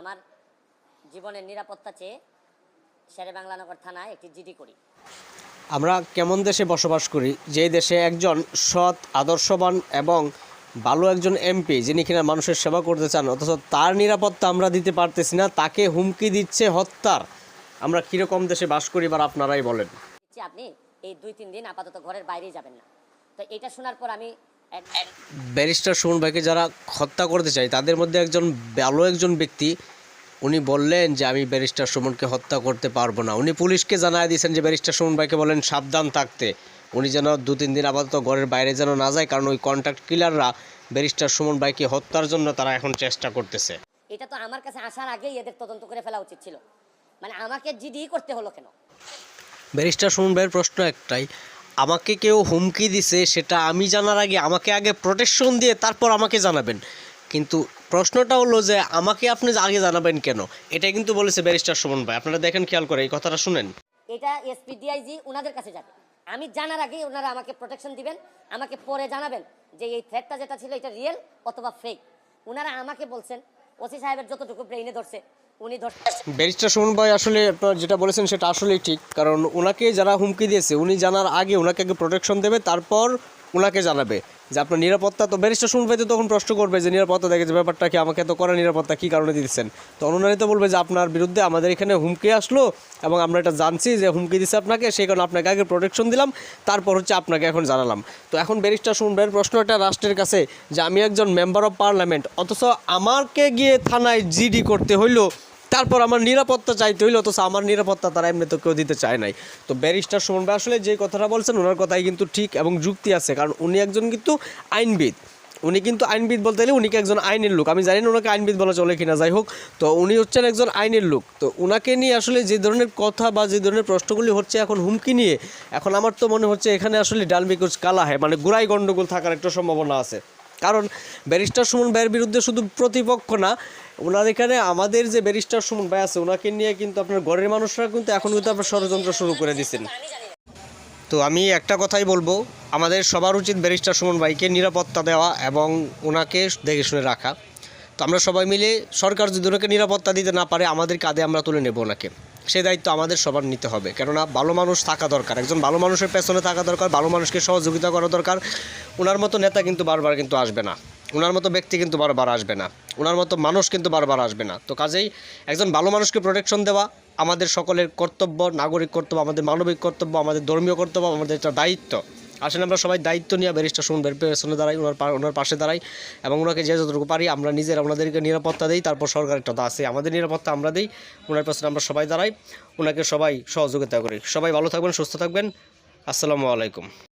আমার জীবনের নিরাপত্তা চেয়ে শেরে বাংলানগর থানায় একটি জিডি করি। আমরা কেমন দেশে বসবাস করি? যে দেশে একজন সৎ আদর্শবান এবং ভালো একজন এমপি যিনি কিনা মানুষের সেবা করতে চান অথচ তার নিরাপত্তা আমরা দিতে পারতেছি না তাকে হুমকি দিচ্ছে হত্যার। আমরা কীরকম দেশে বাস করি বা আপনারাই বলেন? আপনি এই দুই তিন দিন আপাতত ঘরের বাইরেই যাবেন না। তো এটা শোনার পর আমি ব্যারিস্টার সুমন ভাইকে যারা হত্যা করতে চায় তাদের মধ্যে একজন ভালো একজন ব্যক্তি উনি বললেন যে আমি ব্যারিস্টার সুমনকে হত্যা করতে পারব না। উনি পুলিশকে জানায় দিয়েছেন যে ব্যারিস্টার সুমন ভাইকে বলেন সাবধান থাকতে। উনি যেন দু তিন দিন আপাতত ঘরের বাইরে যেন না যায় কারণ ওই কন্ট্রাক্ট কিলাররা ব্যারিস্টার সুমন ভাইকে হত্যার জন্য তারা এখন চেষ্টা করতেছে। এটা তো আমার কাছে আসার আগেই এদের তদন্ত করে ফেলা উচিত ছিল। মানে আমাকে জিডি করতে হলো কেন? ব্যারিস্টার সুমন ভাইয়ের প্রশ্ন একটাই আমাকে কেউ হুমকি দিছে, সেটা আমি জানার আগে আমাকে আগে প্রোটেকশন দিয়ে তারপর আমাকে জানাবেন। কিন্তু প্রশ্নটা হলো যে, আমাকে আপনি আগে জানাবেন কেন? এটা কিন্তু বলেছে ব্যারিস্টার সুমন ভাই। আপনারা দেখেন খেয়াল করে, এই কথাটা শুনেন। এটা এসপিডিআইজি ওনাদের কাছে যাবে। আমি জানার আগেই ওনারা আমাকে প্রোটেকশন দিবেন, আমাকে পরে জানাবেন যে এই থ্রেটটা যেটা ছিল এটা রিয়েল অথবা ফেক ওনারা আমাকে বলছেন ওসি সাহেবের যতটুকু ব্রেইনে ধরছে উনি ব্যারিস্টার সুমন ভাই আসলে আপনার যেটা বলেছেন সেটা আসলেই ঠিক, কারণ ওনাকে যারা হুমকি দিয়েছে, উনি জানার আগে ওনাকে আগে প্রোটেকশন দেবে, তারপর ওনাকে জানাবে। যে আপনার নিরাপত্তা, তো ব্যারিস্টার ভাই তো তখন প্রশ্ন করবে যে নিরাপত্তা দেখে যে ব্যাপারটা কি, আমাকে এত করা নিরাপত্তা কী কারণে দিচ্ছেন তো অনুনারী তো বলবে যে আপনার বিরুদ্ধে আমাদের এখানে হুমকি আসলো এবং আমরা এটা জানছি যে হুমকি দিচ্ছে আপনাকে, সেই কারণে আপনাকে আগে প্রোটেকশন দিলাম, তারপর হচ্ছে আপনাকে এখন জানালাম। তো এখন ব্যারিস্টার ভাইয়ের প্রশ্নটা রাষ্ট্রের কাছে, যে আমি একজন মেম্বার অফ পার্লামেন্ট অথচ আমাকে গিয়ে থানায় জিডি করতে হইল তারপর আমার নিরাপত্তা চাইতে হইল অথচ আমার নিরাপত্তা তারা এমনি তো কেউ দিতে চায় নাই। তো ব্যারিস্টার সুমন ভাই আসলে যে কথাটা বলছেন, ওনার কথাই কিন্তু ঠিক এবং যুক্তি আছে, কারণ উনি একজন কিন্তু আইনবিদ। উনি কিন্তু আইনবিদ বলতে গেলে উনি একজন আইনের লোক? আমি জানি না ওনাকে আইনবিদ বলা চলে কিনা, যাই হোক। তো উনি হচ্ছেন একজন আইনের লোক। তো ওনাকে নিয়ে আসলে যে ধরনের কথা বা যে ধরনের প্রশ্নগুলি হচ্ছে এখন হুমকি নিয়ে, এখন আমার তো মনে হচ্ছে এখানে আসলে ডালমিকুচ কালা হয় মানে গুড়াই গণ্ডগোল থাকার একটা সম্ভাবনা আছে। কারণ ব্যারিস্টার সুমন ভাইয়ের বিরুদ্ধে শুধু প্রতিপক্ষ না ওনার এখানে আমাদের যে ব্যারিস্টার সুমন ভাই আছে, ওনাকে নিয়ে কিন্তু আপনার ঘরের মানুষরা কিন্তু এখন কিন্তু আপনার ষড়যন্ত্র শুরু করে দিচ্ছেন। তো আমি একটা কথাই বলব, আমাদের সবার উচিত ব্যারিস্টার সুমন ভাইকে নিরাপত্তা দেওয়া এবং ওনাকে দেখে শুনে রাখা। তো আমরা সবাই মিলে সরকার যদি ওনাকে নিরাপত্তা দিতে না পারে, আমাদের কাঁধে আমরা তুলে নেব ওনাকে। সেই দায়িত্ব আমাদের সবার নিতে হবে। কেননা ভালো মানুষ থাকা দরকার, একজন ভালো মানুষের পেছনে থাকা দরকার, ভালো মানুষকে সহযোগিতা করা দরকার। ওনার মতো নেতা কিন্তু বারবার কিন্তু আসবে না। ওনার মতো ব্যক্তি কিন্তু বারবার আসবে না। ওনার মতো মানুষ কিন্তু বারবার আসবে না। তো কাজেই একজন ভালো মানুষকে প্রোটেকশন দেওয়া, আমাদের সকলের কর্তব্য, নাগরিক কর্তব্য, আমাদের মানবিক কর্তব্য, আমাদের ধর্মীয় কর্তব্য, আমাদের একটা দায়িত্ব। আসলে আমরা সবাই দায়িত্ব নিয়ে ব্যারিস্টার সুন্দর পেছনে দাঁড়াই ওনার ওনার পাশে দাঁড়াই এবং ওনাকে যে যতটুকু পারি আমরা নিজেরা ওনাদেরকে নিরাপত্তা দিই, তারপর সরকার একটা আছে আমাদের নিরাপত্তা আমরা দিই ওনার পেছনে আমরা সবাই দাঁড়াই ওনাকে সবাই সহযোগিতা করি। সবাই ভালো থাকবেন, সুস্থ থাকবেন। আসসালামু আলাইকুম।